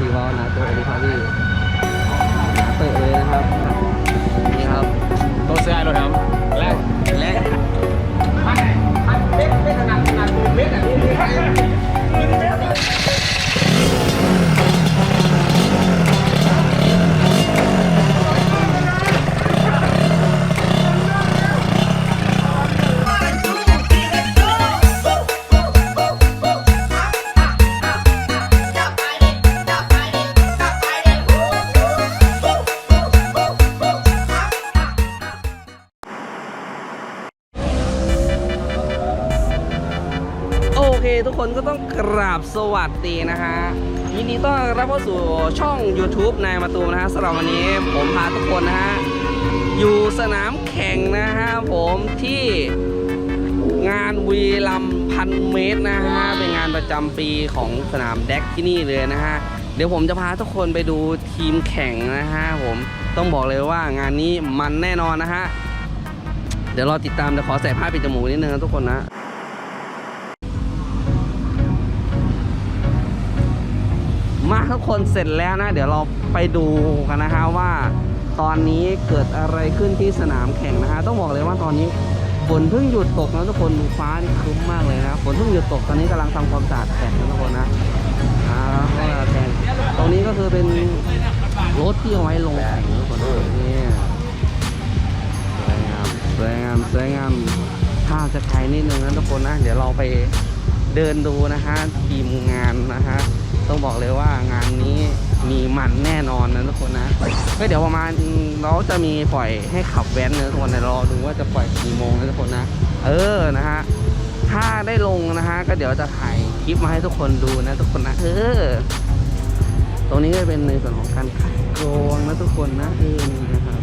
พี่วอลนะตัวสวัสดีครับพี่หนาเตะเลยนะครับ นี่ครับตัวเสื้อรถครับแรกและเม็ดไม่ขนาดขนาดเม็ดอะนี่ คทุกคนก็ต้องกราบสวัสดีนะฮะยินดีต้อนรับเข้าสู่ช่อง YouTube นายมาตูมนะฮะสำหรับวันนี้ผมพาทุกคนนะฮะอยู่สนามแข่งนะฮะผมที่งานวีลัมพันเมตรนะฮะเป็นงานประจำปีของสนามแดกที่นี่เลยนะฮะเดี๋ยวผมจะพาทุกคนไปดูทีมแข่งนะฮะผมต้องบอกเลยว่างานนี้มันแน่นอนนะฮะเดี๋ยวรอติดตามเดี๋ยวขอใส่ผ้าปิดจมูกนิดนึงนะทุกคนนะ มาทุกคนเสร็จแล้วนะ เดี๋ยวเราไปดูกันนะฮะว่า ตอนนี้เกิดอะไรขึ้นที่สนามแข่งนะฮะต้องบอกเลยว่าตอนนี้ฝนเพิ่งหยุดตกนะทุกคนดูฟ้านี่ครึ้มมากเลยนะฝนเพิ่งหยุดตกตอนนี้กำลังทำความสะอาดแข่งนะทุกคนนะอ่าก็แข่งตรงนี้ก็คือเป็นรถที่เอาไว้ลงแข่งนะทุกคนนี่สวยงามสวยงามสวยงามภาพจะไกลนิดนึงนะทุกคนนะเดี๋ยวเราไปเดินดูนะฮะทีมงานนะฮะ ต้องบอกเลยว่างานนี้มีมันแน่นอนนะทุกคนนะก็เดี๋ยวประมาณเราจะมีปล่อยให้ขับแว้นนะทุกคนเดี๋ยวรอดูว่าจะปล่อยกี่โมงนะทุกคนนะเออนะฮะถ้าได้ลงนะฮะก็เดี๋ยวจะถ่ายคลิปมาให้ทุกคนดูนะทุกคนนะเออตรงนี้ก็เป็นในส่วนของการคัดกรองนะทุกคนนะเออนี่นะครับ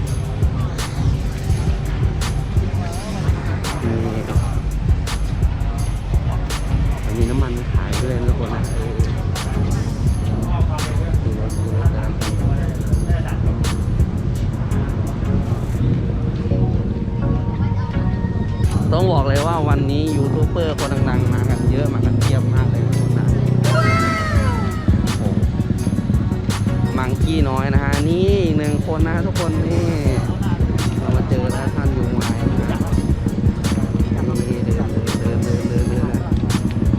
นี่มีน้ำมันขายด้วยนะทุกคนนะ ต้องบอกเลยว่าวันนี้ยูทูบเบอร์คนดังๆมากันเยอะมากันเทียบมากเลยทุกคนนะโอ้มังกี้น้อยนะฮะนี่อีกหนึ่งคนนะทุกคนนี่เรามาเจอแล้วท่านยูไม้นะนี่เดินเดินเดินเดินเดินเดิน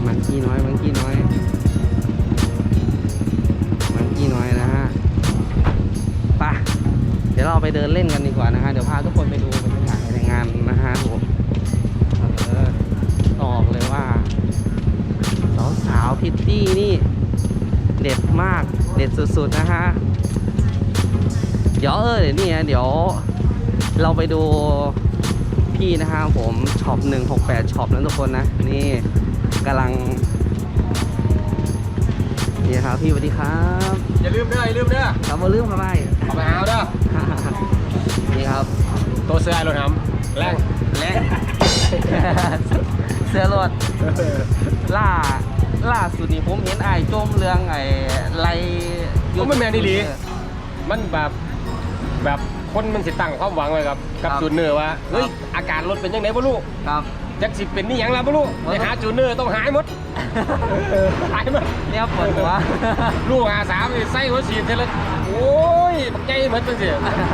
มังกี้น้อยมังกี้น้อยมังกี้น้อยนะฮะไปเดี๋ยวเราไปเดินเล่นกันดีกว่านะฮะเดี๋ยวพาทุกคนไปดูบรรยากาศในงานนะฮะผม ตอกเลยว่าสาวสาวๆพิตตี้นี่ เด็ดมากเด็ดสุดๆนะฮะ เดี๋ยวเออเดี๋ยวนี่ฮะเดี๋ยว เราไปดูพี่นะฮะผมช็อป168ช็อปนะทุกคนนะ นี่กำลังนี่ครับพี่สวัสดีครับ อย่าลืมเด้ออย่าลืมเด้อครับมาลืมครับไปเอาไปหาเอาเด้อนี่ครับตัวเสื้อรถครับแรกและ เสื้อรถล่าล่าสุดนี่ผมเห็นไอ้ายจมเรื่องไอ้ไรผมไม่แมนดีหลีมันแบบแบบคนมันสิตั้งความหวังไว้กับกับจูเนอร์ว่าเฮ้ยอาการรถเป็นยังไงบ่รู้ครับจักสิเป็นนี่หยังล่ะบ่รู้ไปหาจูเนอร์ต้องหายหมดหายหมดเนี่ยปวดหัวลูกหาสามนี่ใส่หัวฉีดเทละ โอ้ยปักใจเหมือนจังซี่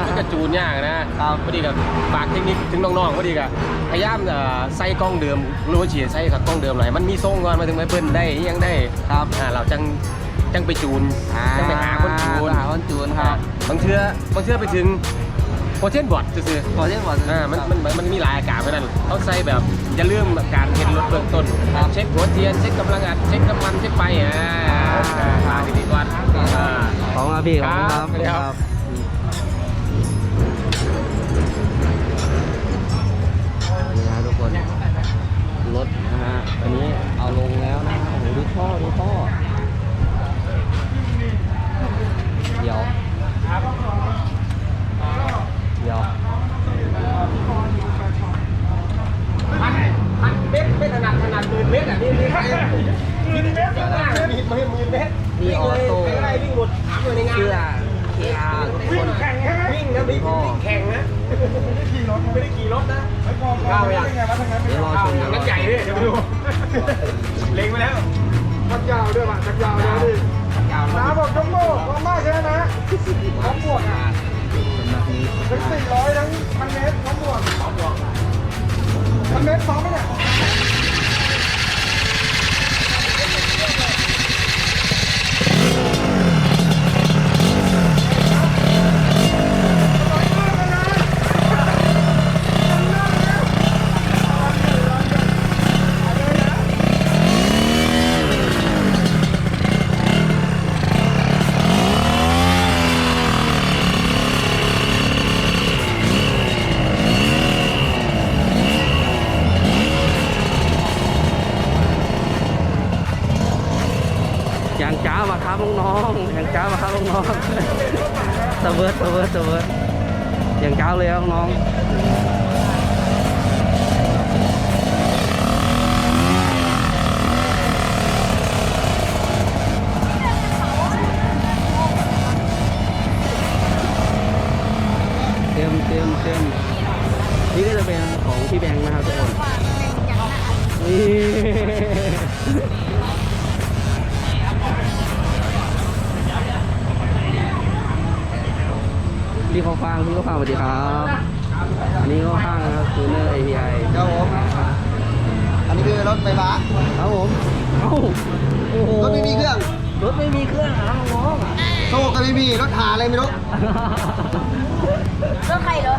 มันก็จูนยากนะครับพอดีกับฝากเทคนิคถึงน้องๆพอดีกับพยายามเอ่อใส่กล้องเดิมรู้ว่าฉีดใส่กับกล้องเดิมหน่อยมันมีทรงก่อนมาถึงไม่เบิ้ลได้อิหยังได้ครับอ่าเราจังจังไปจูนจังไปหาคนจูนหาคนจูนครับบางเทื่อบางเทื่อไปถึงโพเทนบอดซื่อขอเช่นบอดๆอ่ามันมันมันมันมีหลายอาการเพราะฉะนั้นต้องใส่แบบอย่าลืมการเห็นรถเบื้องต้นครับเช็คหัวเทียนเช็คกำลังอัดเช็คน้ำมันเช็คไฟอ่าหาดีๆก่อนอ่าขอบคุณครับ พี่ขอบคุณครับครับสวัสดีครับ นี่นะทุกคน รถนะฮะอันนี้เอาลงแล้วนะโอ้โหดูท่อดูท่อ เดี๋ยว เดี๋ยวพันพันเมตรไม่ถนัดถนัดหมื่นเมตรอะนี่นี่ใครมีเมตรมากมีหมื่นเมตร แข่งนะ ไม่ได้ขี่รถไม่ได้ขี่รถนะไม่กอพอไม่ได้ไงวะทั้งนั้นไม่ได้ข้าวอย่งนั้นใหญ่เลยเดี๋ยวไปดูเล็งไปแล้วชักยาวด้วยป่ะชักยาวด้วยดิน้าบอกจงโบกว่ามากแค่นะทั้งบวกอะทั้งสี่ร้อยทั้งพันเมตรทั้งบวกทั้งเมตรพร้อมไหมเนี่ย อย่าง พี่เขาฟังพี่เขาฟังสวัสดีครับ อันนี้เขาฟังนะครับคือเนอร์ API ครับผม อันนี้คือรถไฟฟ้าครับผมเอ้าโอ้โหรถไม่มีเครื่องรถไม่มีเครื่องเหรอครับน้องโซ่ก็ไม่มีรถหาอะไรไม่รู้ๆรถใครเหรอ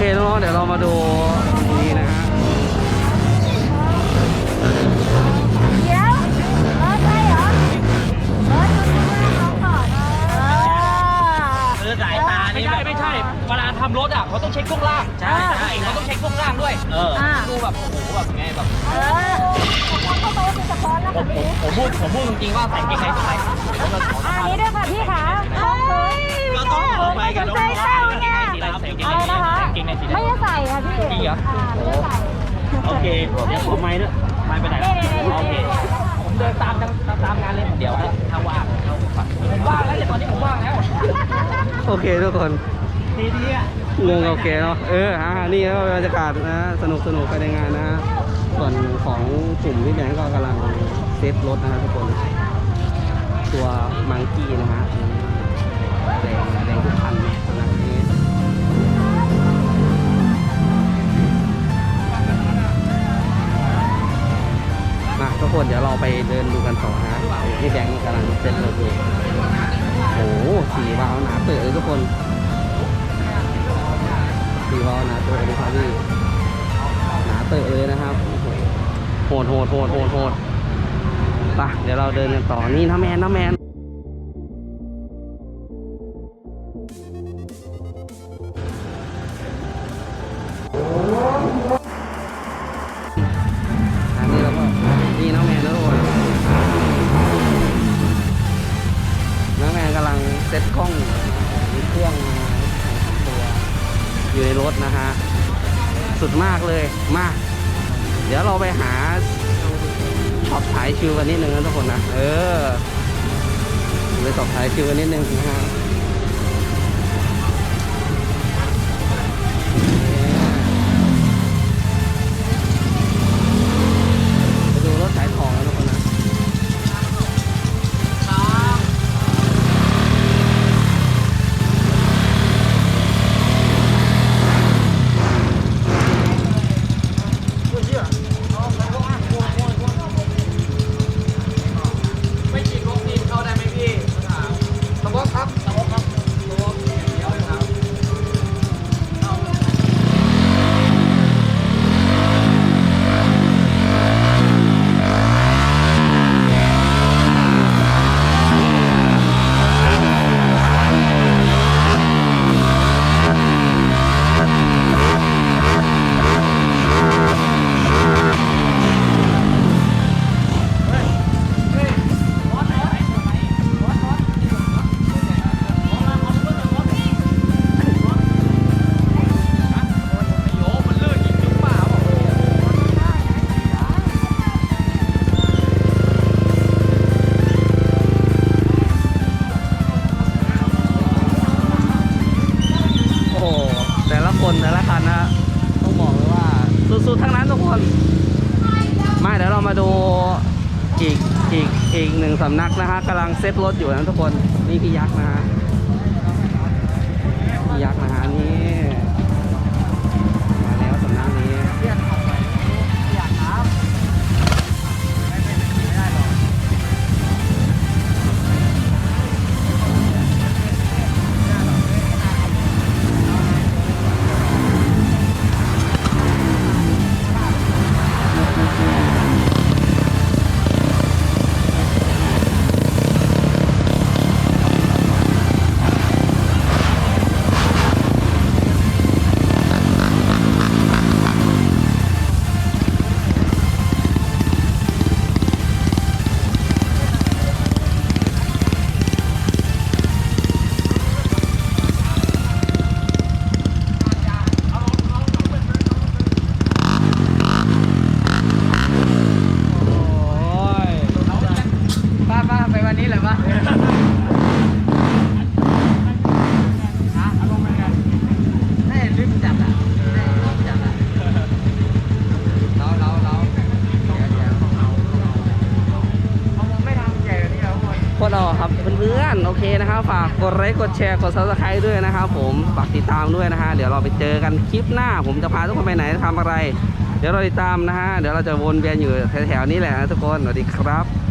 เคน้องๆเดี๋ยวเรามาดูนี่นะฮะเดี๋ยวใครเหรอรถคุณน้องก่อนเออ คือสายตาไม่ใช่ไม่ใช่เวลาทำรถอะเขาต้องเช็คช่วงล่างใช่ใช่เขาต้องเช็คช่วงล่างด้วยเออดูแบบโอ้โหแบบไงแบบเออผมเข้าไปเป็นสปอนแล้วผค่ะมผมพี่ผมพูดผมพูดจริงๆว่าใส่เกงในตรงไหนแล้วออันนนี้ด้วยค่ะพี่ขาเฮ้ยก็ต้องไปกับน้อง ใจเต้าเนี่ยสีอะไรใส่เกง อะไร ใน นะคะ เกง ในสีไม่ได้ใส่ค่ะพี่จริงเหรออ่าไม่ได้ใส่โอเคเดี๋ยวผมไม่ด้วยไม่ไปไหนแล้วนี่ๆๆโอเค ผมเดินตามตามตามงานเลย เดี๋ยวถ้าว่างเราฝันผมว่างแล้วเดี๋ยวตอนนี้ผมว่างแล้ว โอเคทุกคน ดีดีอะ งงโอเคเนาะ เอออ่านี่ก็บรรยากาศนะ สนุกสนุกไปในงานนะ ส่วนของกลุ่มพี่แบงก์ก็กำลังเซตรถนะฮะทุกคน ตัวมังกี้นะฮะแดงแดงทุกคันนะนี่ มาทุกคนเดี๋ยวเราไปเดินดูกันต่อนะพี่แบงก์กำลังเซตรถอยู่โอ้โหสีวาล์วหนาเปิดเลยทุกคนสีวอลหนาเตอะเลยครับพี่หนาเตอะเลยนะครับโหดโหดโหดโหดโหดไปเดี๋ยวเราเดินกันต่อนี่น้าแมนน้าแมน อยู่ในรถนะฮะ สุดมากเลย มา เดี๋ยวเราไปหาช็อปสายชิวกันนิดนึงนะทุกคนนะ เออไปสอบสายชิวกันนิดนึงนะฮะ คนมาเดี๋ยวเรามาดูอีกอีกอีกหนึ่งสำนักนะฮะกำลังเซ็ตรถอยู่นะทุกคนนี่พี่ยักษ์นะฮะ เพื่อนๆโอเคนะครับฝากกดไลค์กดแชร์กดซับสไครต์ด้วยนะครับผมฝากติดตามด้วยนะฮะเดี๋ยวเราไปเจอกันคลิปหน้า ผมจะพาทุกคนไปไหนทำอะไร เดี๋ยวเราติดตามนะฮะเดี๋ยวเราจะวนเวียนอยู่แถวๆนี้แหละนะทุกคนสวัสดีครับ